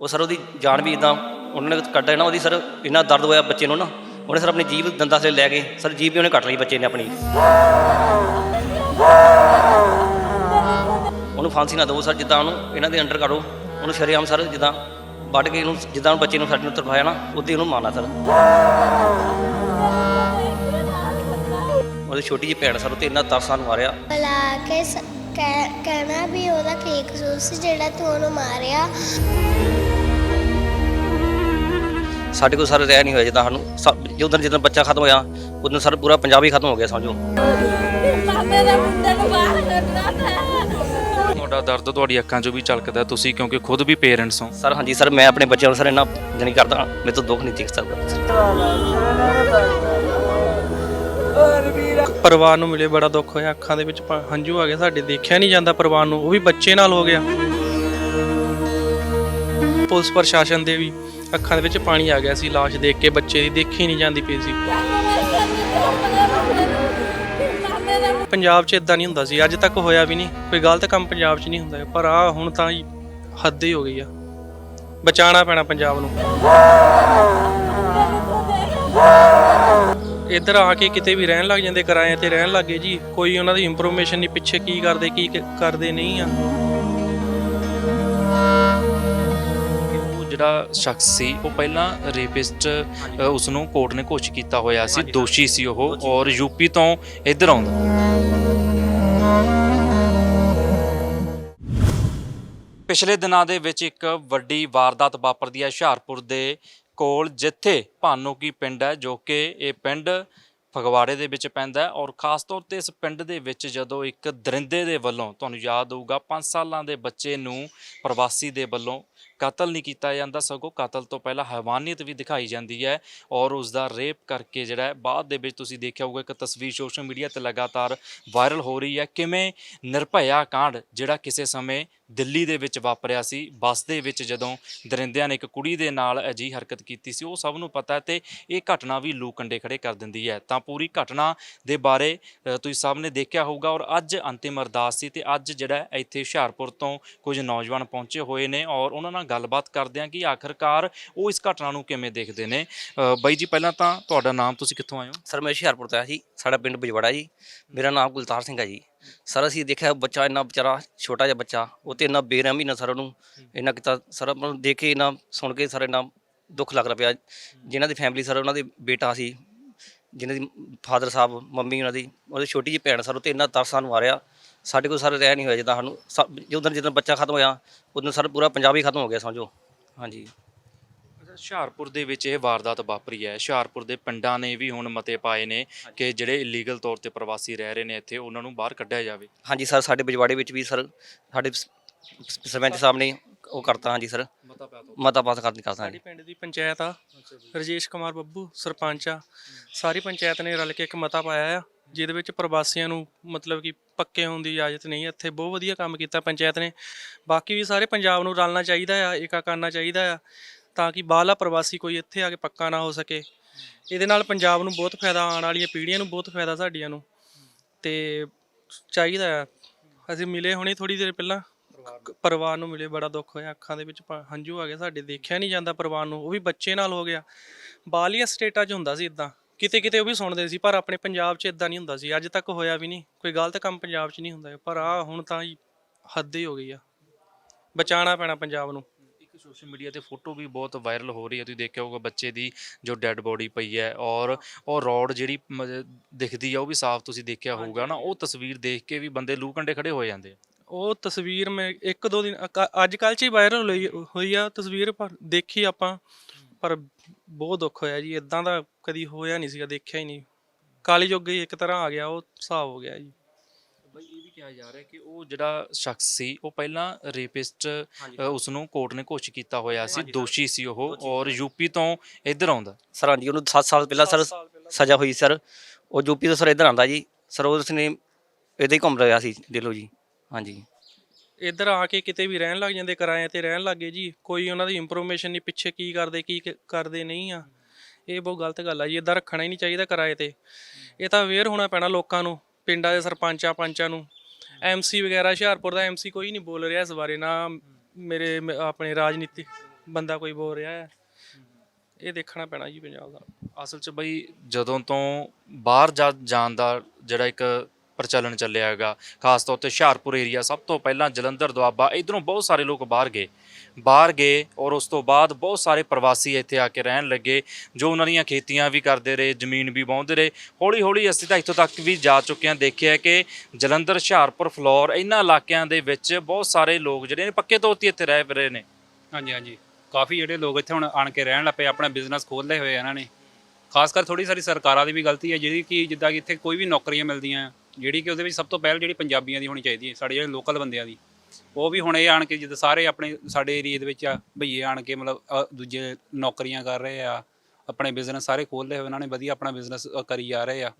ਉਹ ਸਰ ਉਹਦੀ ਜਾਨ ਵੀ ਇਦਾਂ ਉਹਨਾਂ ਨੇ ਕੱਢਿਆ ਨਾ ਉਹਦੀ ਸਰ ਇੰਨਾ ਦਰਦ ਹੋਇਆ ਬੱਚੇ ਨੂੰ ਨਾ, ਉਹਨੇ ਸਰ ਆਪਣੀ ਜੀਭ ਦੰਦਾਂ ਸੇ ਲੈ ਕੇ ਸਰ ਜੀਭ ਵੀ ਉਹਨੇ ਕੱਟ ਲਈ ਬੱਚੇ ਨੇ ਆਪਣੀ। ਉਹਨੂੰ ਫਾਂਸੀ ਨਾ ਦਿਓ ਸਰ, ਜਿੱਦਾਂ ਉਹਨੂੰ ਇਹਨਾਂ ਦੇ ਅੰਡਰ ਕਰੋ, ਉਹਨੂੰ ਸ਼ਰੇਆਮ ਸਰ ਜਿੱਦਾਂ ਵੱਢ ਕੇ ਇਹਨੂੰ, ਜਿੱਦਾਂ ਬੱਚੇ ਨੂੰ ਸਾਡੇ ਨੂੰ ਤਰਫਾਇਆ ਨਾ ਉਦੋਂ ਉਹਨੂੰ ਮਾਰਨਾ ਸਰ। ਉਹਦੀ ਛੋਟੀ ਜਿਹੀ ਭੈਣ ਸਰ ਉੱਤੇ ਇੰਨਾ ਤਰਸ ਸਾਨੂੰ ਮਾਰਿਆ। ਬੁਲਾ ਕੇ ਕਹਿਣਾ ਵੀ ਉਹਦਾ ਕੀ ਕਸੂਰ ਜਿਹੜਾ ਤੂੰ ਉਹਨੂੰ ਮਾਰਿਆ। ਸਾਡੇ ਕੋਲ ਸਰ ਰਹਿ ਨਹੀਂ ਹੋਇਆ ਜਿੱਦਾਂ ਸਾਨੂੰ ਜਦੋਂ ਜਦੋਂ ਬੱਚਾ ਖਤਮ ਹੋਇਆ ਉਦੋਂ ਸਰ ਪੂਰਾ ਪੰਜਾਬ ਹੀ ਖਤਮ ਹੋ ਗਿਆ ਸਮਝੋ। ਮਾਮੇ ਦੇ ਮੁੰਡੇ ਨੂੰ ਬਾਹਰ ਕੱਢਣਾ ਤਾਂ ਤੁਹਾਡਾ ਦਰਦ ਤੁਹਾਡੀ ਅੱਖਾਂ 'ਚੋਂ ਵੀ ਝਲਕਦਾ ਤੁਸੀਂ ਕਿਉਂਕਿ ਖੁਦ ਵੀ ਪੇਰੈਂਟਸ ਹੋ। ਸਰ ਹਾਂਜੀ ਸਰ ਮੈਂ ਆਪਣੇ ਬੱਚਿਆਂ ਨੂੰ ਸਰ ਇੰਨਾ ਜਾਣੀ ਕਰਦਾ ਮੇਰੇ ਤੋਂ ਦੁੱਖ ਨਹੀਂ ਦੇਖ ਸਕਦਾ ਪਰਿਵਾਰ ਨੂੰ ਮਿਲੇ ਬੜਾ ਦੁੱਖ ਹੋਇਆ ਅੱਖਾਂ ਦੇ ਵਿੱਚ ਹੰਝੂ ਆ ਗਏ ਸਾਡੇ ਦੇਖਿਆ ਨਹੀਂ ਜਾਂਦਾ ਪਰਿਵਾਰ ਨੂੰ ਉਹ ਵੀ ਬੱਚੇ ਨਾਲ ਹੋ ਗਿਆ। ਪੁਲਿਸ ਪ੍ਰਸ਼ਾਸਨ ਦੇ ਵੀ। ਅੱਖਾਂ ਦੇ ਵਿੱਚ ਪਾਣੀ ਆ ਗਿਆ ਸੀ, ਲਾਸ਼ ਦੇਖ ਕੇ ਬੱਚੇ ਦੀ ਦੇਖੀ ਨਹੀਂ ਜਾਂਦੀ ਪਈ ਸੀ। ਪੰਜਾਬ 'ਚ ਇਦਾਂ ਨਹੀਂ ਹੁੰਦਾ ਸੀ, ਅੱਜ ਤੱਕ ਹੋਇਆ ਵੀ ਨਹੀਂ। ਕੋਈ ਗਲਤ ਕੰਮ ਪੰਜਾਬ 'ਚ ਨਹੀਂ ਹੁੰਦਾ, ਪਰ ਆ ਹੁਣ ਤਾਂ ਹੀ ਹੱਦ ਹੀ ਹੋ ਗਈ ਆ। ਬਚਾਉਣਾ ਪੈਣਾ ਪੰਜਾਬ ਨੂੰ। ਇੱਧਰ ਆ ਕੇ ਕਿਤੇ ਵੀ ਰਹਿਣ ਲੱਗ ਜਾਂਦੇ, ਕਿਰਾਏ ਤੇ ਰਹਿਣ ਲੱਗੇ ਜੀ। ਕੋਈ ਉਹਨਾਂ ਦੀ ਇਨਫੋਰਮੇਸ਼ਨ ਨਹੀਂ, ਪਿੱਛੇ ਕੀ ਕਰਦੇ ਕੀ ਕਰਦੇ ਨਹੀਂ ਆ। ਜਿਹੜਾ ਸ਼ਖਸ ਸੀ ਉਹ ਪਹਿਲਾਂ ਰੇਪਿਸਟ ਉਸ ਨੂੰ ਕੋਰਟ ਨੇ ਘੋਸ਼ਿਤ ਕੀਤਾ ਹੋਇਆ ਸੀ ਦੋਸ਼ੀ ਸੀ ਉਹ ਔਰ ਯੂਪੀ ਤੋਂ ਇੱਧਰ ਆਉਂਦਾ। ਪਿਛਲੇ ਦਿਨਾਂ ਦੇ ਵਿੱਚ ਇੱਕ ਵੱਡੀ ਵਾਰਦਾਤ ਵਾਪਰਦੀ ਹੈ ਹੁਸ਼ਿਆਰਪੁਰ ਦੇ ਕੋਲ ਜਿੱਥੇ ਭਾਨੂਕੀ ਪਿੰਡ ਹੈ ਜੋ ਕਿ ਇਹ ਪਿੰਡ ਫਗਵਾੜੇ ਦੇ ਵਿੱਚ ਪੈਂਦਾ ਹੈ ਔਰ ਖਾਸ ਤੌਰ ਤੇ ਇਸ ਪਿੰਡ ਦੇ ਵਿੱਚ ਜਦੋਂ ਇੱਕ ਦਰਿੰਦੇ ਦੇ ਵੱਲੋਂ ਤੁਹਾਨੂੰ ਯਾਦ ਹੋਊਗਾ 5 ਸਾਲਾਂ ਦੇ ਬੱਚੇ ਨੂੰ ਪ੍ਰਵਾਸੀ ਦੇ ਵੱਲੋਂ ਕਤਲ ਨਹੀਂ ਕੀਤਾ ਜਾਂਦਾ ਸਗੋਂ ਕਤਲ ਤੋਂ ਪਹਿਲਾਂ ਹੈਵਾਨੀਅਤ ਵੀ ਦਿਖਾਈ ਜਾਂਦੀ ਹੈ ਔਰ ਉਸ ਦਾ ਰੇਪ ਕਰਕੇ ਜਿਹੜਾ ਬਾਅਦ ਦੇ ਵਿੱਚ ਤੁਸੀਂ ਦੇਖਿਆ ਹੋਊਗਾ ਇੱਕ ਤਸਵੀਰ ਸੋਸ਼ਲ ਮੀਡੀਆ ਤੇ ਲਗਾਤਾਰ ਵਾਇਰਲ ਹੋ ਰਹੀ ਹੈ। ਕਿਵੇਂ ਨਿਰਭਇਆ ਕਾਂਡ ਜਿਹੜਾ ਕਿਸੇ ਸਮੇਂ ਦਿੱਲੀ ਦੇ ਵਿੱਚ ਵਾਪਰਿਆ ਸੀ ਬੱਸ ਦੇ ਵਿੱਚ ਜਦੋਂ ਦਰਿੰਦਿਆਂ ਨੇ ਇੱਕ ਕੁੜੀ ਦੇ ਨਾਲ ਅਜਿਹੀ ਹਰਕਤ ਕੀਤੀ ਸੀ ਉਹ ਸਭ ਨੂੰ ਪਤਾ ਹੈ ਤੇ ਇਹ ਘਟਨਾ ਵੀ ਲੂ ਕੰਡੇ ਖੜੇ ਕਰ ਦਿੰਦੀ ਹੈ। ਤਾਂ ਪੂਰੀ ਘਟਨਾ ਦੇ ਬਾਰੇ ਅ, ਤੁਸੀਂ ਸਭ ਨੇ ਦੇਖਿਆ ਹੋਊਗਾ ਔਰ ਅੱਜ ਅੰਤਿਮ ਅਰਦਾਸ ਸੀ ਤੇ ਅੱਜ ਜਿਹੜਾ ਇੱਥੇ ਹੁਸ਼ਿਆਰਪੁਰ ਤੋਂ ਕੁਝ ਨੌਜਵਾਨ ਪਹੁੰਚੇ ਹੋਏ ਨੇ ਔਰ ਉਹਨਾਂ ਨਾਲ ਗੱਲਬਾਤ ਕਰਦੇ ਹਾਂ ਕਿ ਆਖਰਕਾਰ ਉਹ ਇਸ ਘਟਨਾ ਨੂੰ ਕਿਵੇਂ ਦੇਖਦੇ ਨੇ। ਅ, ਬਾਈ ਜੀ ਪਹਿਲਾਂ ਤਾਂ ਤੁਹਾਡਾ ਨਾਮ ਤੁਸੀਂ ਕਿੱਥੋਂ ਆਏ ਹੋ? ਸਰ ਮੈਂ ਹੁਸ਼ਿਆਰਪੁਰ ਤੋਂ ਆਇਆ ਜੀ ਸਾਡਾ ਪਿੰਡ ਬਜਵਾੜਾ ਜੀ। ਮੇਰਾ ਨਾਮ ਗੁਲਤਾਰ ਸਿੰਘ ਹੈ ਜੀ। ਸਰ ਅਸੀਂ ਦੇਖਿਆ ਬੱਚਾ ਇੰਨਾ ਵਿਚਾਰਾ ਛੋਟਾ ਜਿਹਾ ਬੱਚਾ ਉਹ ਤੇ ਇੰਨਾ ਬੇਰਹਿਮੀ ਨਾਲ ਸਰ ਉਹਨੂੰ ਇੰਨਾ ਕੀਤਾ। ਸਰ ਆਪਾਂ ਨੂੰ ਦੇਖ ਕੇ ਇੰਨਾ ਸੁਣ ਕੇ ਸਰ ਇੰਨਾ ਦੁੱਖ ਲੱਗ ਰਿਹਾ ਪਿਆ। ਜਿਨ੍ਹਾਂ ਦੀ ਫੈਮਿਲੀ ਸਰ ਉਹਨਾਂ ਦੇ ਬੇਟਾ ਸੀ ਜਿਨ੍ਹਾਂ ਦੀ ਫਾਦਰ ਸਾਹਿਬ ਮੰਮੀ ਉਹਨਾਂ ਦੀ ਉਹਦੀ ਛੋਟੀ ਜਿਹੀ ਭੈਣ ਸਰ ਉਹ ਉੱਤੇ ਇੰਨਾ ਤਰਸ ਸਾਨੂੰ ਆ ਰਿਹਾ। ਸਾਡੇ ਕੋਲ ਸਰ ਰਹਿ ਨਹੀਂ ਹੋਇਆ ਜਿੱਦਾਂ ਸਾਨੂੰ ਜਦੋਂ ਜਦੋਂ ਬੱਚਾ ਖਤਮ ਹੋਇਆ ਉਦੋਂ ਸਰ ਪੂਰਾ ਪੰਜਾਬ ਹੀ ਖਤਮ ਹੋ ਗਿਆ ਸਮਝੋ। ਹਾਂਜੀ। ਅੱਛਾ, ਹੁਸ਼ਿਆਰਪੁਰ ਦੇ ਵਿੱਚ ਇਹ ਵਾਰਦਾਤ ਵਾਪਰੀ ਹੈ। ਹੁਸ਼ਿਆਰਪੁਰ ਦੇ ਪਿੰਡਾਂ ਨੇ ਵੀ ਹੁਣ ਮਤੇ ਪਾਏ ਨੇ ਕਿ ਜਿਹੜੇ ਇਲੀਗਲ ਤੌਰ ਤੇ ਪ੍ਰਵਾਸੀ ਰਹਿ ਰਹੇ ਨੇ ਇੱਥੇ ਉਹਨਾਂ ਨੂੰ ਬਾਹਰ ਕੱਢਿਆ ਜਾਵੇ। ਹਾਂਜੀ ਸਰ ਸਾਡੇ ਬਜਵਾੜੇ ਵਿੱਚ ਵੀ ਸਰ ਸਾਡੇ ਸਰਪੰਚ ਸਾਹਿਬ ਨੇ ਉਹ ਕਰਤਾ ਹਾਂਜੀ ਸਰ। ਮਤਾ ਪਾਸ ਕਰ ਕਰਤਾ ਸਾਡੀ ਪਿੰਡ ਦੀ ਪੰਚਾਇਤ ਆ। ਰਜੇਸ਼ ਕੁਮਾਰ ਬੱਬੂ ਸਰਪੰਚ ਆ। ਸਾਰੀ ਪੰਚਾਇਤ ਨੇ ਰਲ ਕੇ ਇੱਕ ਮਤਾ ਪਾਇਆ ਆ। ਜਿਹਦੇ ਵਿੱਚ ਪ੍ਰਵਾਸੀਆਂ ਨੂੰ ਮਤਲਬ ਕਿ ਪੱਕੇ ਹੋਣ ਦੀ ਇਜਾਜ਼ਤ ਨਹੀਂ ਹੈ। ਇੱਥੇ ਬਹੁਤ ਵਧੀਆ ਕੰਮ ਕੀਤਾ ਪੰਚਾਇਤ ਨੇ। ਬਾਕੀ ਵੀ ਸਾਰੇ ਪੰਜਾਬ ਨੂੰ ਰਲਣਾ ਚਾਹੀਦਾ ਆ, ਏਕਾ ਕਰਨਾ ਚਾਹੀਦਾ ਆ, ਤਾਂ ਕਿ ਬਾਹਲਾ ਪ੍ਰਵਾਸੀ ਕੋਈ ਇੱਥੇ ਆ ਕੇ ਪੱਕਾ ਨਾ ਹੋ ਸਕੇ। ਇਹਦੇ ਨਾਲ ਪੰਜਾਬ ਨੂੰ ਬਹੁਤ ਫਾਇਦਾ ਆਉਣ ਵਾਲੀਆਂ ਪੀੜ੍ਹੀਆਂ ਨੂੰ ਬਹੁਤ ਫਾਇਦਾ, ਸਾਡੀਆਂ ਨੂੰ। ਤੇ ਚਾਹੀਦਾ ਆ। ਅਸੀਂ ਮਿਲੇ ਹੁਣੇ ਥੋੜੀ ਦੇਰ ਪਹਿਲਾਂ। ਪਰਿਵਾਰ ਨੂੰ ਮਿਲੇ, ਬੜਾ ਦੁੱਖ ਹੋਇਆ। ਅੱਖਾਂ ਦੇ ਵਿੱਚ ਹੰਝੂ ਆ ਗਏ ਸਾਡੇ। ਦੇਖਿਆ ਨਹੀਂ ਜਾਂਦਾ ਪਰਿਵਾਰ ਨੂੰ। ਉਹ ਵੀ ਬੱਚੇ ਨਾਲ ਹੋ ਗਿਆ। ਬਾਹਲੀਆਂ ਸਟੇਟਾਂ 'ਚ ਹੁੰਦਾ ਸੀ ਇਦਾਂ। ਕਿਤੇ ਕਿਤੇ ਉਹ ਵੀ ਸੁਣਦੇ ਸੀ ਪਰ ਆਪਣੇ ਪੰਜਾਬ 'ਚ ਇਦਾਂ ਨਹੀਂ ਹੁੰਦਾ ਸੀ ਅੱਜ ਤੱਕ ਹੋਇਆ ਵੀ ਨਹੀਂ ਕੋਈ ਗਲਤ ਕੰਮ ਪੰਜਾਬ 'ਚ ਨਹੀਂ ਹੁੰਦਾ ਪਰ ਆ ਹੁਣ ਤਾਂ ਹੀ ਹੱਦ ਹੀ ਹੋ ਗਈ ਆ ਬਚਾਉਣਾ ਪੈਣਾ ਪੰਜਾਬ ਨੂੰ। ਇੱਕ ਸੋਸ਼ਲ ਮੀਡੀਆ ਤੇ ਫੋਟੋ ਵੀ ਬਹੁਤ ਵਾਇਰਲ ਹੋ ਰਹੀ ਹੈ ਤੁਸੀਂ ਦੇਖਿਆ ਹੋਊਗਾ ਬੱਚੇ ਦੀ ਜੋ ਡੈੱਡ ਬੋਡੀ ਪਈ ਹੈ ਔਰ ਉਹ ਰੋਡ ਜਿਹੜੀ ਦਿਖਦੀ ਆ ਉਹ ਵੀ ਸਾਫ਼ ਤੁਸੀਂ ਦੇਖਿਆ ਹੋਊਗਾ ਨਾ ਉਹ ਤਸਵੀਰ ਦੇਖ ਕੇ ਵੀ ਬੰਦੇ ਲੂ ਕੰਡੇ ਖੜੇ ਹੋ ਜਾਂਦੇ ਆ। ਉਹ ਤਸਵੀਰ ਮੈਂ ਇੱਕ ਦੋ ਦਿਨ ਅੱਜ ਕੱਲ੍ਹ 'ਚ ਹੀ ਵਾਇਰਲ ਹੋਈ ਹੋਈ ਆ ਤਸਵੀਰ ਪਰ ਦੇਖੀ ਆਪਾਂ ਪਰ ਬਹੁਤ ਦੁੱਖ ਹੋਇਆ ਜੀ ਇਦਾਂ ਦਾ ਕਦੀ ਹੋਇਆ ਨਹੀਂ ਸੀਗਾ ਦੇਖਿਆ ਹੀ ਨਹੀਂ। ਕਾਲੀ ਜੁੱਗ ਹੀ ਇੱਕ ਤਰ੍ਹਾਂ ਆ ਗਿਆ ਉਹ ਹਿਸਾਬ ਹੋ ਗਿਆ ਜੀ। ਬਈ ਇਹ ਵੀ ਕਿਹਾ ਜਾ ਰਿਹਾ ਕਿ ਉਹ ਜਿਹੜਾ ਸ਼ਖਸ ਸੀ ਉਹ ਪਹਿਲਾਂ ਰੇਪਿਸਟ ਉਸ ਨੂੰ ਕੋਰਟ ਨੇ ਘੋਸ਼ਿਤ ਕੀਤਾ ਹੋਇਆ ਸੀ ਦੋਸ਼ੀ ਸੀ ਉਹ ਔਰ ਯੂਪੀ ਤੋਂ ਇੱਧਰ ਆਉਂਦਾ। ਸਰ ਹਾਂਜੀ ਉਹਨੂੰ 7 ਸਾਲ ਪਹਿਲਾਂ ਸਰ ਸਜ਼ਾ ਹੋਈ ਸਰ। ਉਹ ਯੂਪੀ ਤੋਂ ਸਰ ਇੱਧਰ ਆਂਦਾ ਜੀ। ਸਰ ਉਸ ਨੇ ਇੱਦਾਂ ਹੀ ਘੁੰਮ ਰਿਹਾ ਸੀ ਦੇ ਲਓ ਜੀ। ਹਾਂਜੀ। ਇੱਧਰ ਆ ਕੇ ਕਿਤੇ ਵੀ ਰਹਿਣ ਲੱਗ ਜਾਂਦੇ, ਕਿਰਾਏ ਤੇ ਰਹਿਣ ਲੱਗੇ ਜੀ, ਕੋਈ ਉਹਨਾਂ ਦੀ ਇਨਫੋਰਮੇਸ਼ਨ ਨਹੀਂ, ਪਿੱਛੇ ਕੀ ਕਰਦੇ, ਕੀ ਕ- ਕਰਦੇ ਨਹੀਂ ਆ। ਇਹ ਬਹੁਤ ਗਲਤ ਗੱਲ ਆ ਜੀ, ਇੱਦਾਂ ਰੱਖਣਾ ਹੀ ਨਹੀਂ ਚਾਹੀਦਾ ਕਿਰਾਏ ਤੇ। ਇਹ ਤਾਂ ਅਵੇਅਰ ਹੋਣਾ ਪੈਣਾ ਲੋਕਾਂ ਨੂੰ, ਪਿੰਡਾਂ ਦੇ ਸਰਪੰਚਾਂ, ਪੰਚਾਂ ਨੂੰ। ਐਮਸੀ ਵਗੈਰਾ, ਹੁਸ਼ਿਆਰਪੁਰ ਦਾ ਐਮਸੀ ਕੋਈ ਨਹੀਂ ਬੋਲ ਰਿਹਾ ਇਸ ਬਾਰੇ, ਨਾ ਮੇਰੇ ਮ- ਆਪਣੇ ਰਾਜਨੀਤੀ ਬੰਦਾ ਕੋਈ ਬੋਲ ਰਿਹਾ ਹੈ। ਇਹ ਦੇਖਣਾ ਪੈਣਾ ਜੀ ਪੰਜਾਬ ਦਾ। ਅਸਲ 'ਚ ਬਈ ਜਦੋਂ ਤੋਂ ਬਾਹਰ ਜਾ, ਜਾਣ ਦਾ ਜਿਹੜਾ ਇੱਕ ਪ੍ਰਚਲਨ ਚੱਲਿਆ ਹੈਗਾ। ਖਾਸ ਤੌਰ ਤੇ ਹੁਸ਼ਿਆਰਪੁਰ ਏਰੀਆ ਸਭ ਤੋਂ ਪਹਿਲਾਂ ਜਲੰਧਰ, ਦੁਆਬਾ, ਇਧਰੋਂ ਬਹੁਤ ਸਾਰੇ ਲੋਕ ਬਾਹਰ ਗਏ। ਬਾਹਰ ਗਏ ਔਰ ਉਸ ਤੋਂ ਬਾਅਦ ਬਹੁਤ ਸਾਰੇ ਪ੍ਰਵਾਸੀ ਇੱਥੇ ਆ ਕੇ ਰਹਿਣ ਲੱਗੇ, ਜੋ ਉਹਨਾਂ ਦੀਆਂ ਖੇਤੀਆਂ ਵੀ ਕਰਦੇ ਰਹੇ, ਜ਼ਮੀਨ ਵੀ ਵਾਹੁੰਦੇ ਰਹੇ। ਹੌਲੀ ਹੌਲੀ ਅਸੀਂ ਤਾਂ ਇੱਥੋਂ ਤੱਕ ਵੀ ਜਾ ਚੁੱਕੇ ਹਾਂ। ਦੇਖਿਆ ਕਿ ਜਲੰਧਰ, ਹੁਸ਼ਿਆਰਪੁਰ, ਫਲੋਰ ਇਹਨਾਂ ਇਲਾਕਿਆਂ ਦੇ ਵਿੱਚ ਬਹੁਤ ਸਾਰੇ ਲੋਕ ਜਿਹੜੇ ਨੇ ਪੱਕੇ ਤੌਰ ਤੇ ਇੱਥੇ ਰਹਿ ਰਹੇ ਨੇ। ਹਾਂਜੀ ਹਾਂਜੀ। ਕਾਫੀ ਜਿਹੜੇ ਲੋਕ ਇੱਥੇ ਹੁਣ ਆਣ ਕੇ ਰਹਿਣ ਲੱਪੇ, ਆਪਣਾ ਬਿਜ਼ਨਸ ਖੋਲ੍ਹੇ ਹੋਏ ਇਹਨਾਂ ਨੇ। ਖਾਸ ਕਰ ਥੋੜੀ ਸਾਰੀ ਸਰਕਾਰਾਂ ਦੀ ਵੀ ਗਲਤੀ ਹੈ, ਜਿਹੜੀ ਕਿ ਜਿੱਦਾਂ ਕਿ ਇੱਥੇ ਕੋਈ ਵੀ ਨੌਕਰੀਆਂ ਮਿਲਦੀਆਂ ਜਿਹੜੀ ਕਿ ਉਹਦੇ ਵਿੱਚ ਸਭ ਤੋਂ ਪਹਿਲ ਜਿਹੜੀ ਪੰਜਾਬੀਆਂ ਦੀ ਹੋਣੀ ਚਾਹੀਦੀ ਹੈ ਸਾਡੇ ਜਿਹੜੇ ਲੋਕਲ ਬੰਦਿਆਂ ਦੀ ਉਹ ਵੀ ਹੁਣ ਇਹ ਆਣ ਕੇ ਜਿੱਦਾਂ ਸਾਰੇ ਆਪਣੇ ਸਾਡੇ ਏਰੀਏ ਦੇ ਵਿੱਚ ਆ ਭਈਏ ਆਣ ਕੇ ਮਤਲਬ ਅ, ਦੂਜੇ ਨੌਕਰੀਆਂ ਕਰ ਰਹੇ ਆ ਆਪਣੇ ਬਿਜ਼ਨਸ ਸਾਰੇ ਖੋਲ੍ਹੇ ਹੋਏ ਉਹਨਾਂ ਨੇ ਵਧੀਆ ਆਪਣਾ ਬਿਜ਼ਨਸ ਕਰੀ ਜਾ ਰਹੇ ਆ।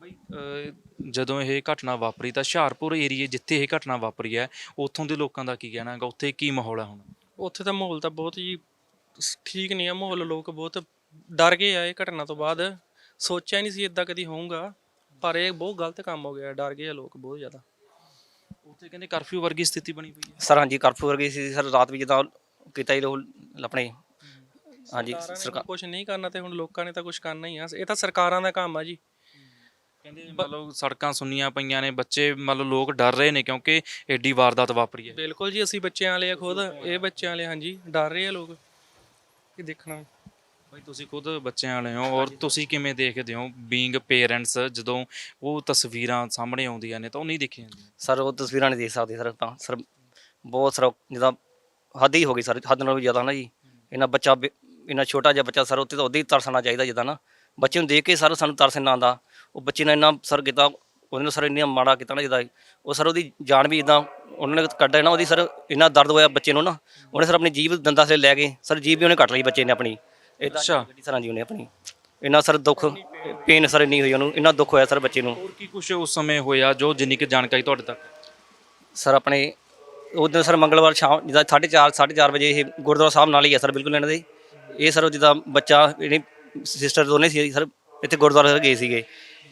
ਬਈ ਅਹ, ਜਦੋਂ ਇਹ ਘਟਨਾ ਵਾਪਰੀ ਤਾਂ ਹੁਸ਼ਿਆਰਪੁਰ ਏਰੀਏ ਜਿੱਥੇ ਇਹ ਘਟਨਾ ਵਾਪਰੀ ਹੈ ਉੱਥੋਂ ਦੇ ਲੋਕਾਂ ਦਾ ਕੀ ਕਹਿਣਾ ਹੈਗਾ? ਉੱਥੇ ਕੀ ਮਾਹੌਲ ਹੈ ਹੁਣ? ਉੱਥੇ ਤਾਂ ਮਾਹੌਲ ਤਾਂ ਬਹੁਤ ਜੀ ਸ- ਠੀਕ ਨਹੀਂ ਆ ਮਾਹੌਲ ਲੋਕ ਬਹੁਤ ਡਰ ਗਏ ਆ ਇਹ ਘਟਨਾ ਤੋਂ ਬਾਅਦ। ਸੋਚਿਆ ਨਹੀਂ ਸੀ ਇਦਾਂ ਕਦੀ ਹੋਊਗਾ। ਪਰ ਇਹ ਬਹੁਤ ਗਲਤ ਕੰਮ ਹੋ ਗਿਆ ਡਰ ਗਏ ਆ ਲੋਕ ਬਹੁਤ ਜ਼ਿਆਦਾ। ਉੱਥੇ ਕਹਿੰਦੇ ਕਰਫਿਊ ਵਰਗੀ ਸਥਿਤੀ ਬਣੀ ਪਈ ਹੈ। ਸਰ ਹਾਂਜੀ ਕਰਫਿਊ ਵਰਗੀ ਸੀ ਸਰ ਰਾਤ ਵੀ ਜਿੱਦਾਂ ਕੀਤਾ ਹੀ ਲੋ ਆਪਣੇ। ਹਾਂਜੀ ਸਰਕਾਰ ਕੁਝ ਨਹੀਂ ਕਰਨਾ ਤੇ ਹੁਣ ਲੋਕਾਂ ਨੇ ਤਾਂ ਕੁਝ ਕਰਨਾ ਹੀ ਆ। ਇਹ ਤਾਂ ਸਰਕਾਰਾਂ ਦਾ ਕੰਮ ਆ ਜੀ। ਕਹਿੰਦੇ ਮਤਲਬ ਸੜਕਾਂ ਸੁੰਨੀਆਂ ਪਈਆਂ ਨੇ ਬੱਚੇ ਮਤਲਬ ਲੋਕ ਡਰ ਰਹੇ ਨੇ ਕਿਉਂਕਿ ਐਡੀ ਵਾਰਦਾਤ ਵਾਪਰੀ ਹੈ। ਬਿਲਕੁਲ ਜੀ ਅਸੀਂ ਬੱਚਿਆਂ ਵਾਲੇ ਆ ਖੁਦ ਇਹ ਬੱਚਿਆਂ ਵਾਲੇ ਹਾਂਜੀ ਡਰ ਰਹੇ ਆ ਲੋਕ। ਇਹ ਦੇਖਣਾ। ਬਈ ਤੁਸੀਂ ਖੁਦ ਬੱਚਿਆਂ ਵਾਲੇ ਹੋ ਔਰ ਤੁਸੀਂ ਕਿਵੇਂ ਦੇਖਦੇ ਹੋ ਬੀਇੰਗ ਪੇਰੈਂਟਸ ਜਦੋਂ ਉਹ ਤਸਵੀਰਾਂ ਸਾਹਮਣੇ ਆਉਂਦੀਆਂ ਨੇ ਤਾਂ ਉਹ ਨਹੀਂ ਦੇਖੀਆਂ ਜਾਂਦੀਆਂ? ਸਰ ਉਹ ਤਸਵੀਰਾਂ ਨਹੀਂ ਦੇਖ ਸਕਦੇ ਸਰ ਤਾਂ ਸਰ ਬਹੁਤ ਸਰ ਜਿੱਦਾਂ ਹੱਦ ਹੀ ਹੋ ਗਈ ਸਰ ਹੱਦ ਨਾਲੋਂ ਵੀ ਜ਼ਿਆਦਾ ਨਾ ਜੀ। ਇਹਨਾਂ ਬੱਚਾ ਇੰਨਾ ਛੋਟਾ ਜਿਹਾ ਬੱਚਾ ਸਰ ਉੱਤੇ ਤਾਂ ਉਹਦੇ ਹੀ ਤਰਸਣਾ ਚਾਹੀਦਾ ਜਿੱਦਾਂ ਨਾ। ਬੱਚੇ ਨੂੰ ਦੇਖ ਕੇ ਸਰ ਸਾਨੂੰ ਤਰਸ ਇੰਨਾ ਆਉਂਦਾ। ਉਹ ਬੱਚੇ ਨੇ ਇੰਨਾ ਸਰ ਕੀਤਾ ਉਹਦੇ ਨਾਲ ਸਰ ਇੰਨਾ ਮਾੜਾ ਕੀਤਾ ਨਾ ਜਿੱਦਾਂ ਉਹ ਸਰ ਉਹਦੀ ਜਾਨ ਵੀ ਇਦਾਂ ਉਹਨਾਂ ਨੇ ਕੱਢਿਆ ਨਾ ਉਹਦੀ ਸਰ ਇੰਨਾ ਦਰਦ ਹੋਇਆ ਬੱਚੇ ਨੂੰ ਨਾ। ਉਹਨੇ ਸਰ ਆਪਣੀ ਜੀਭ ਦੰਦਾਂ ਸੇ ਲੈ ਕੇ ਸਰ ਜੀਭ ਵੀ ਉਹਨੇ ਕੱਟ ਲਈ ਬੱਚੇ ਨੇ ਆਪਣੀ। ਇਦਾਂ ਅੱਛਾ। ਸਰਾਂ ਜੀ ਉਹਨੇ ਆਪਣੀ? ਇੰਨਾ ਸਰ ਦੁੱਖ ਪੇਨ ਸਰ ਇੰਨੀ ਹੋਈ ਉਹਨੂੰ ਇੰਨਾ ਦੁੱਖ ਹੋਇਆ ਸਰ ਬੱਚੇ ਨੂੰ। ਹੋਰ ਕੀ ਕੁਝ ਉਸ ਸਮੇਂ ਹੋਇਆ ਜੋ ਜਿੰਨੀ ਕਿ ਜਾਣਕਾਰੀ ਤੁਹਾਡੇ ਤੱਕ? ਸਰ ਆਪਣੇ ਉਦੋਂ ਸਰ ਮੰਗਲਵਾਰ ਸ਼ਾਮ ਜਿੱਦਾਂ 4:30 4:30 ਵਜੇ ਇਹ ਗੁਰਦੁਆਰਾ ਸਾਹਿਬ ਨਾਲ ਹੀ ਹੈ ਸਰ ਬਿਲਕੁਲ ਇਹਨਾਂ ਦੇ। ਇਹ ਸਰ ਜਿੱਦਾਂ ਬੱਚਾ ਇਹਨੇ ਸਿਸਟਰ ਦੋਨੇ ਸੀ ਸਰ ਇੱਥੇ ਗੁਰਦੁਆਰਾ ਸਾਹਿਬ ਗਏ ਸੀਗੇ।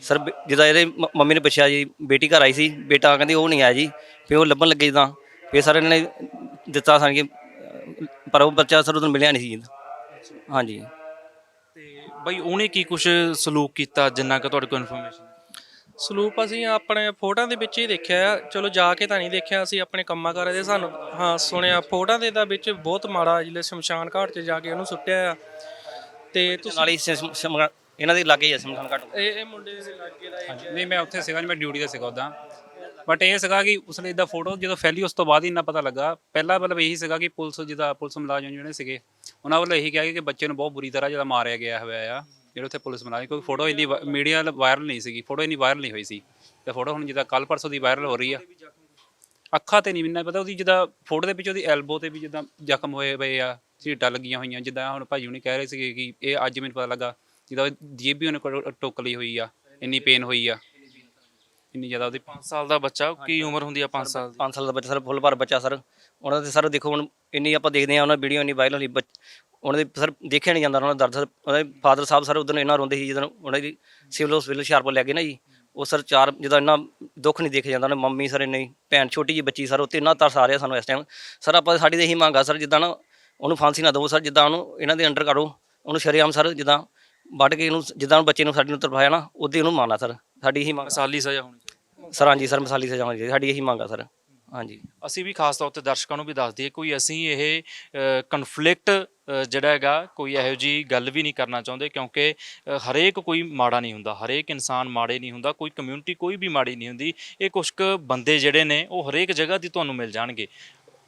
ਸਰ ਬ- ਜਿੱਦਾਂ ਇਹਦੇ ਮ- ਮੰਮੀ ਨੇ ਪੁੱਛਿਆ ਜੀ ਬੇਟੀ ਘਰ ਆਈ ਸੀ ਬੇਟਾ ਕਹਿੰਦੀ ਉਹ ਨਹੀਂ ਆਇਆ ਜੀ ਫਿਰ ਉਹ ਲੱਭਣ ਲੱਗੇ ਜਿੱਦਾਂ। ਫਿਰ ਸਰ ਇਹਨਾਂ ਨੇ ਦਿੱਤਾ ਸਾਨੂੰ ਕਿ ਪਰ ਉਹ ਬੱਚਾ ਸਰ ਉਦੋਂ ਮਿਲਿਆ ਨਹੀਂ ਸੀ ਜੀ। ਹਾਂਜੀ। ਤੇ ਬਈ ਉਹਨੇ ਕੀ ਕੁਝ ਸਲੂਕ ਕੀਤਾ ਜਿੰਨਾ ਕਿ ਤੁਹਾਡੇ ਕੋਲ ਇਨਫੋਰਮੇਸ਼ਨ ਸਲੂਪ ਅਸੀਂ ਆਪਣੇ ਫੋਟੋਆਂ ਦੇ ਵਿੱਚ ਹੀ ਦੇਖਿਆ ਆ। ਚਲੋ ਜਾ ਕੇ ਤਾਂ ਨਹੀਂ ਦੇਖਿਆ ਅਸੀਂ ਆਪਣੇ ਕੰਮਾਂ ਕਾਰਾਂ ਦੇ ਸਾਨੂੰ ਹਾਂ ਸੁਣਿਆ। ਫੋਟੋਆਂ ਦੇ ਤਾਂ ਵਿੱਚ ਬਹੁਤ ਮਾੜਾ ਜਿਹੜੇ ਸ਼ਮਸ਼ਾਨ ਘਾਟ 'ਚ ਜਾ ਕੇ ਉਹਨੂੰ ਸੁੱਟਿਆ ਆ। ਤੇ ਤੁਸੀਂ ਨਾਲ ਹੀ ਸ਼ਮ- ਸ਼ਮ- ਇਹਨਾਂ ਦੇ ਲਾਗੇ ਹੀ ਹੈ ਸਮਸਾਨ ਘਾਟ ਇਹ ਇਹ ਮੁੰਡੇ ਦੇ ਲਾਗੇ ਦਾ ਇਹ ਨਹੀਂ ਮੈਂ ਉੱਥੇ ਸੀਗਾ ਜੀ ਮੈਂ ਡਿਊਟੀ ਤੇ ਸੀਗਾ ਉਦਾਂ। ਬਟ ਇਹ ਸੀਗਾ ਕਿ ਉਸਨੇ ਇਦਾਂ ਫੋਟੋ ਜਦੋਂ ਫੈਲੀ, ਉਸ ਤੋਂ ਬਾਅਦ ਹੀ ਇੰਨਾ ਪਤਾ ਲੱਗਾ। ਪਹਿਲਾਂ ਮਤਲਬ ਇਹੀ ਸੀਗਾ ਕਿ ਪੁਲਿਸ ਜਿਹਦਾ, ਪੁਲਿਸ ਮੁਲਾਜ਼ਮ ਜਿਹੜੇ ਸੀਗੇ, ਉਹਨਾਂ ਵੱਲੋਂ ਇਹੀ ਕਿਹਾ ਕਿ ਬੱਚੇ ਨੂੰ ਬਹੁਤ ਬੁਰੀ ਤਰ੍ਹਾਂ ਜਿਹੜਾ ਮਾਰਿਆ ਗਿਆ ਹੋਇਆ ਆ, ਜਿਹੜੇ ਉੱਥੇ ਪੁਲਿਸ ਮੁਲਾਜ਼ਮ, ਕਿਉਂਕਿ ਫੋਟੋ ਇੰਨੀ ਮੀਡੀਆ ਵਾਇਰਲ ਨਹੀਂ ਸੀਗੀ ਫੋਟੋ ਇੰਨੀ ਵਾਇਰਲ ਨਹੀਂ ਹੋਈ ਸੀ। ਤੇ ਫੋਟੋ ਹੁਣ ਜਿੱਦਾਂ ਕੱਲ ਪਰਸੋਂ ਦੀ ਵਾਇਰਲ ਹੋ ਰਹੀ ਆ। ਅੱਖਾਂ ਤੇ ਨਹੀਂ ਮੈਨੂੰ ਪਤਾ, ਉਹਦੀ ਜਿੱਦਾਂ ਫੋਟੋ ਦੇ ਵਿੱਚ ਉਹਦੀ ਐਲਬੋ ਤੇ ਵੀ ਜਿੱਦਾਂ ਜ਼ਖਮ ਹੋਏ ਪਏ ਆ ਝੀਟਾਂ ਲੱਗੀਆਂ ਹੋਈਆਂ, ਜਿੱਦਾਂ ਹੁਣ ਭਾਜੀ ਹੁਣੀ ਕਹਿ ਰਹੇ ਸੀਗੇ ਕਿ ਇਹ ਅੱਜ ਮੈਨੂੰ ਪਤਾ ਲੱਗਾ, ਜਿੱਦਾਂ ਉਹ ਜੀਭ ਵੀ ਉਹਨੇ ਟੋਕ ਲਈ ਹੋਈ ਆ, ਇੰਨੀ ਪੇਨ ਹੋਈ ਆ। ਇੰਨੀ ਜ਼ਿਆਦਾ ਉਹਦੀ 5 ਸਾਲ ਦਾ ਬੱਚਾ ਕੀ ਉਮਰ ਹੁੰਦੀ ਆ 5 ਸਾਲ ਦੀ? 5 ਸਾਲ ਦਾ ਬੱਚਾ ਸਰ ਫੁੱਲ ਭਰ ਬੱਚਾ ਸਰ। ਉਹਨਾਂ ਦੇ ਸਰ ਦੇਖੋ ਹੁਣ ਇੰਨੀ ਆਪਾਂ ਦੇਖਦੇ ਆ ਉਹਨਾਂ ਵੀਡੀਓ ਇੰਨੀ ਵਾਇਰਲ ਹੋਈ ਬੱਚ- ਉਹਨਾਂ ਦੇ ਸਰ ਦੇਖਿਆ ਨਹੀਂ ਜਾਂਦਾ ਉਹਨਾਂ ਦਾ ਦਰਦ ਸਰ। ਉਹਨਾਂ ਦੇ ਫਾਦਰ ਸਾਹਿਬ ਸਰ ਉਦੋਂ ਇੰਨਾ ਰੋਂਦੇ ਸੀ ਜਦੋਂ ਉਹਨਾਂ ਦੀ ਸਿਵਲ ਹਸਪੀਟਲ ਹੁਸ਼ਿਆਰਪੁਰ ਲੈ ਗਏ ਨਾ ਜੀ। ਉਹ ਸਰ ਚਾਰ ਜਦੋਂ ਇੰਨਾ ਦੁੱਖ ਨਹੀਂ ਦੇਖਿਆ ਜਾਂਦਾ ਉਹਨਾਂ ਮੰਮੀ ਸਰ ਇੰਨੀ ਭੈਣ ਛੋਟੀ ਜੀ ਬੱਚੀ ਸਰ ਉੱਤੇ ਇੰਨਾ ਤਰਸ ਆ ਰਿਹਾ ਸਾਨੂੰ ਇਸ ਟਾਈਮ ਸਰ ਆਪਾਂ ਸਾਡੀ ਤਾਂ ਇਹੀ ਮੰਗ ਆ ਸਰ ਜਿੱਦਾਂ ਨਾ ਉਹਨੂੰ ਫਾਂਸੀ ਨਾ ਦਿਓ ਸਰ ਜਿੱਦਾਂ ਉਹਨੂੰ ਇਹਨਾਂ ਦੇ ਅੰਡਰ ਕਰੋ। ਉਹਨੂੰ ਸ਼ਰੇਆਮ ਸਰ ਜਿੱਦਾਂ ਵੱਢ ਕੇ ਇਹਨੂੰ ਜਿੱਦਾਂ ਬੱਚੇ ਨੂੰ ਸਾਡੀ ਨੂੰ ਤਰਫਾਇਆ ਨਾ ਉਦੋਂ ਉਹਨੂੰ ਮਾਰਨਾ ਸਰ। ਸਾਡੀ ਇਹੀ ਮੰਗ ਮਿਸਾਲੀ ਸਜ਼ਾ ਹੋਣੀ ਚਾਹੀਦੀ। ਸਰ ਹਾਂਜੀ ਸਰ ਮਸਾਲੀ ਸਜ਼ਾ ਹੋਣੀ ਚਾਹੀਦੀ ਸਾਡੀ ਇਹੀ ਮੰਗ ਆ ਸਰ। ਹਾਂਜੀ। ਅਸੀਂ ਵੀ ਖਾਸ ਤੌਰ ਤੇ ਦਰਸ਼ਕਾਂ ਨੂੰ ਵੀ ਦੱਸ ਦਈਏ ਕੋਈ ਅਸੀਂ ਇਹ ਕਨਫਲਿਕਟ ਜਿਹੜਾ ਹੈਗਾ ਕੋਈ ਇਹੋ ਜੀ ਗੱਲ ਵੀ ਨਹੀਂ ਕਰਨਾ ਚਾਹੁੰਦੇ ਕਿਉਂਕਿ ਅ, ਹਰੇਕ ਕੋਈ ਮਾੜਾ ਨਹੀਂ ਹੁੰਦਾ ਹਰੇਕ ਇਨਸਾਨ ਮਾੜੇ ਨਹੀਂ ਹੁੰਦਾ ਕੋਈ ਕਮਿਊਨਿਟੀ ਕੋਈ ਵੀ ਮਾੜੀ ਨਹੀਂ ਹੁੰਦੀ ਇਹ ਕੁਝ ਕੁ ਬੰਦੇ ਜਿਹੜੇ ਨੇ ਉਹ ਹਰੇਕ ਜਗ੍ਹਾ ਦੀ ਤੁਹਾਨੂੰ ਮਿਲ ਜਾਣਗੇ।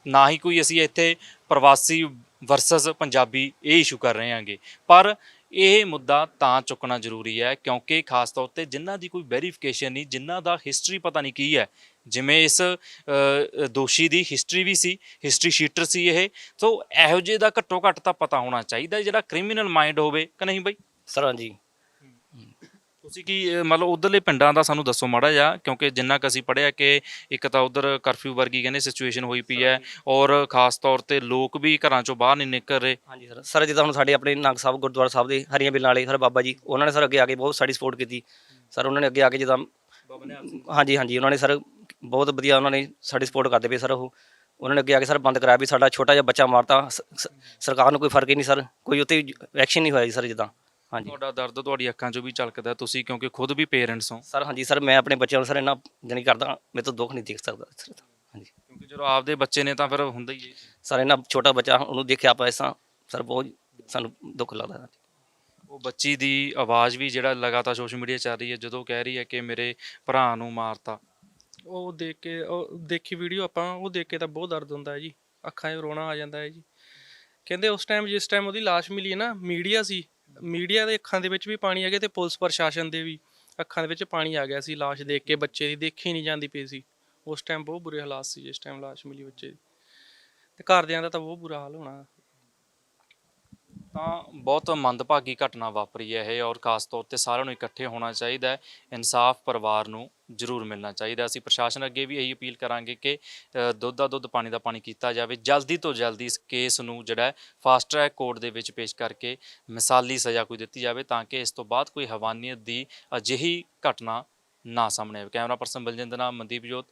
ਨਾ ਹੀ ਕੋਈ ਅਸੀਂ ਇੱਥੇ ਪ੍ਰਵਾਸੀ ਵਰਸਸ ਪੰਜਾਬੀ ਇਹ ਇਸ਼ੂ ਕਰ ਰਹੇ ਹਾਂਗੇ। ਪਰ ਇਹ ਮੁੱਦਾ ਤਾਂ ਚੁੱਕਣਾ ਜ਼ਰੂਰੀ ਹੈ, ਕਿਉਂਕਿ ਖਾਸ ਤੌਰ ਤੇ ਜਿਨ੍ਹਾਂ ਦੀ ਕੋਈ ਵੈਰੀਫਿਕੇਸ਼ਨ ਨਹੀਂ ਜਿਨ੍ਹਾਂ ਦਾ ਹਿਸਟਰੀ ਪਤਾ ਨਹੀਂ ਕੀ ਹੈ। ਜਿਵੇਂ ਇਸ ਦੋਸ਼ੀ ਦੀ ਹਿਸਟਰੀ ਵੀ ਸੀ ਹਿਸਟਰੀ ਸ਼ੀਟਰ ਸੀ ਇਹ, ਸੋ ਇਹੋ ਜਿਹੇ ਦਾ ਘੱਟੋ ਘੱਟ ਤਾਂ ਪਤਾ ਹੋਣਾ ਚਾਹੀਦਾ, ਜਿਹੜਾ ਕ੍ਰਿਮੀਨਲ ਮਾਈਂਡ ਹੋਵੇ, ਕਿ ਨਹੀਂ ਬਈ? ਸਰ ਹਾਂਜੀ। ਤੁਸੀਂ ਕੀ ਮਤਲਬ ਉਧਰਲੇ ਪਿੰਡਾਂ ਦਾ ਸਾਨੂੰ ਦੱਸੋ ਮਾੜਾ ਜਿਹਾ ਕਿਉਂਕਿ ਜਿੰਨਾ ਕੁ ਅਸੀਂ ਪੜਿਆ ਕਿ ਇੱਕ ਤਾਂ ਉਧਰ ਕਰਫਿਊ ਵਰਗੀ ਕਹਿੰਦੇ ਸਿਚੁਏਸ਼ਨ ਹੋਈ ਪਈ ਹੈ ਔਰ ਖਾਸ ਤੌਰ ਤੇ ਲੋਕ ਵੀ ਘਰਾਂ ਚੋਂ ਬਾਹਰ ਨਹੀਂ ਨਿਕਲ ਰਹੇ। ਹਾਂਜੀ ਸਰ ਸਰ ਜਿੱਦਾਂ ਹੁਣ ਸਾਡੇ ਆਪਣੇ ਨਾਗ ਸਾਹਿਬ ਗੁਰਦੁਆਰਾ ਸਾਹਿਬ ਦੇ ਹਰੀਆਂ ਬਿੱਲਾਂ ਵਾਲੇ ਸਰ ਬਾਬਾ ਜੀ ਉਹਨਾਂ ਨੇ ਸਰ ਅੱਗੇ ਆ ਕੇ ਬਹੁਤ ਸਾਡੀ ਸਪੋਰਟ ਕੀਤੀ। ਸਰ ਉਹਨਾਂ ਨੇ ਅੱਗੇ ਆ ਕੇ ਜਿੱਦਾਂ ਹਾਂਜੀ ਹਾਂਜੀ ਉਹਨਾਂ ਨੇ ਸਰ ਬਹੁਤ ਵਧੀਆ ਉਹਨਾਂ ਨੇ ਸਾਡੀ ਸਪੋਰਟ ਕਰਦੇ ਪਏ ਸਰ ਉਹ। ਉਹਨਾਂ ਨੇ ਅੱਗੇ ਆ ਕੇ ਸਰ ਬੰਦ ਕਰਾਇਆ ਵੀ ਸਾਡਾ ਛੋਟਾ ਜਿਹਾ ਬੱਚਾ ਮਾਰਤਾ। ਸ- ਸ- ਸਰਕਾਰ ਨੂੰ ਕੋਈ ਫ਼ਰਕ ਹੀ ਨਹੀਂ ਸਰ ਕੋਈ ਉੱਤੇ ਐਕਸ਼ਨ ਨਹੀਂ ਹੋਇਆ ਜੀ ਸਰ ਜਿੱਦਾਂ। ਹਾਂਜੀ। ਤੁਹਾਡਾ ਦਰਦ ਤੁਹਾਡੀ ਅੱਖਾਂ 'ਚੋਂ ਵੀ ਝਲਕਦਾ ਤੁਸੀਂ ਕਿਉਂਕਿ ਖੁਦ ਵੀ ਪੇਰੈਂਟਸ ਹੋ। ਸਰ ਹਾਂਜੀ ਸਰ ਮੈਂ ਆਪਣੇ ਬੱਚਿਆਂ ਨੂੰ ਸਰ ਇੰਨਾ ਜਾਣੀ ਕਰਦਾ ਮੇਰੇ ਤੋਂ ਦੁੱਖ ਨਹੀਂ ਦੇਖ ਸਕਦਾ ਸਰ ਹਾਂਜੀ। ਕਿਉਂਕਿ ਜਦੋਂ ਆਪਦੇ ਬੱਚੇ ਨੇ ਤਾਂ ਫਿਰ ਹੁੰਦਾ ਹੀ ਹੈ। ਸਰ ਇੰਨਾ ਛੋਟਾ ਬੱਚਾ ਉਹਨੂੰ ਦੇਖਿਆ ਆਪਾਂ ਐਸਾ ਸਰ ਬਹੁਤ ਸਾਨੂੰ ਦੁੱਖ ਲੱਗਦਾ ਹੈ। ਉਹ ਬੱਚੀ ਦੀ ਆਵਾਜ਼ ਵੀ ਜਿਹੜਾ ਲਗਾਤਾਰ ਸੋਸ਼ਲ ਮੀਡੀਆ ਚੱਲ ਰਹੀ ਹੈ ਜਦੋਂ ਕਹਿ ਰਹੀ ਹੈ ਕਿ ਮੇਰੇ ਭਰਾ ਨੂੰ ਮਾਰਤਾ। ਉਹ ਦੇਖ ਕੇ ਉਹ ਦੇਖੀ ਵੀਡੀਓ ਆਪਾਂ ਉਹ ਦੇਖ ਕੇ ਤਾਂ ਬਹੁਤ ਦਰਦ ਹੁੰਦਾ ਹੈ ਜੀ। ਅੱਖਾਂ 'ਚ ਰੋਣਾ ਆ ਜਾਂਦਾ ਹੈ ਜੀ। ਕਹਿੰਦੇ ਉਸ ਟਾਈਮ ਜਿਸ ਟਾਈਮ ਉਹਦੀ ਲਾਸ਼ ਮਿਲੀ ਹੈ ਨਾ ਮੀਡੀਆ ਸੀ ਮੀਡੀਆ ਦੇ ਅੱਖਾਂ ਦੇ ਵਿੱਚ ਵੀ ਪਾਣੀ ਆ ਗਿਆ ਤੇ ਪੁਲਿਸ ਪ੍ਰਸ਼ਾਸਨ ਦੇ ਵੀ ਅੱਖਾਂ ਦੇ ਵਿੱਚ ਪਾਣੀ ਆ ਗਿਆ ਸੀ, ਲਾਸ਼ ਦੇਖ ਕੇ ਬੱਚੇ ਦੀ ਦੇਖੀ ਨਹੀਂ ਜਾਂਦੀ ਪਈ ਸੀ। ਉਸ ਟਾਈਮ ਬਹੁਤ ਬੁਰੇ ਹਾਲਾਤ ਸੀ, ਜਿਸ ਟਾਈਮ ਲਾਸ਼ ਮਿਲੀ ਬੱਚੇ ਦੀ। ਤੇ ਘਰਦਿਆਂ ਦਾ ਤਾਂ ਬਹੁਤ ਬੁਰਾ ਹਾਲ ਹੋਣਾ। ਤਾਂ ਬਹੁਤ ਮੰਦਭਾਗੀ ਘਟਨਾ ਵਾਪਰੀ ਹੈ ਇਹ ਔਰ ਖਾਸ ਤੌਰ ਤੇ ਸਾਰਿਆਂ ਨੂੰ ਇਕੱਠੇ ਹੋਣਾ ਚਾਹੀਦਾ ਹੈ। ਇਨਸਾਫ ਪਰਿਵਾਰ ਨੂੰ ਜ਼ਰੂਰ ਮਿਲਣਾ ਚਾਹੀਦਾ। ਅਸੀਂ ਪ੍ਰਸ਼ਾਸਨ ਅੱਗੇ ਵੀ ਇਹੀ ਅਪੀਲ ਕਰਾਂਗੇ ਕਿ ਦੁੱਧ ਦਾ ਦੁੱਧ, ਪਾਣੀ ਦਾ ਪਾਣੀ ਕੀਤਾ ਜਾਵੇ। ਜਲਦੀ ਤੋਂ ਜਲਦੀ ਇਸ ਕੇਸ ਨੂੰ ਜਿਹੜਾ ਫਾਸਟ ਟਰੈਕ ਕੋਰਟ ਦੇ ਵਿੱਚ ਪੇਸ਼ ਕਰਕੇ ਮਿਸਾਲੀ ਸਜ਼ਾ ਕੋਈ ਦਿੱਤੀ ਜਾਵੇ ਤਾਂ ਕਿ ਇਸ ਤੋਂ ਬਾਅਦ ਕੋਈ ਹਵਾਨੀਅਤ ਦੀ ਅਜਿਹੀ ਘਟਨਾ ਨਾ ਸਾਹਮਣੇ ਆਵੇ। ਕੈਮਰਾ ਪਰਸਨ ਬਲਜਿੰਦਰ ਨਾਮ ਮਨਦੀਪ ਜੋਤ।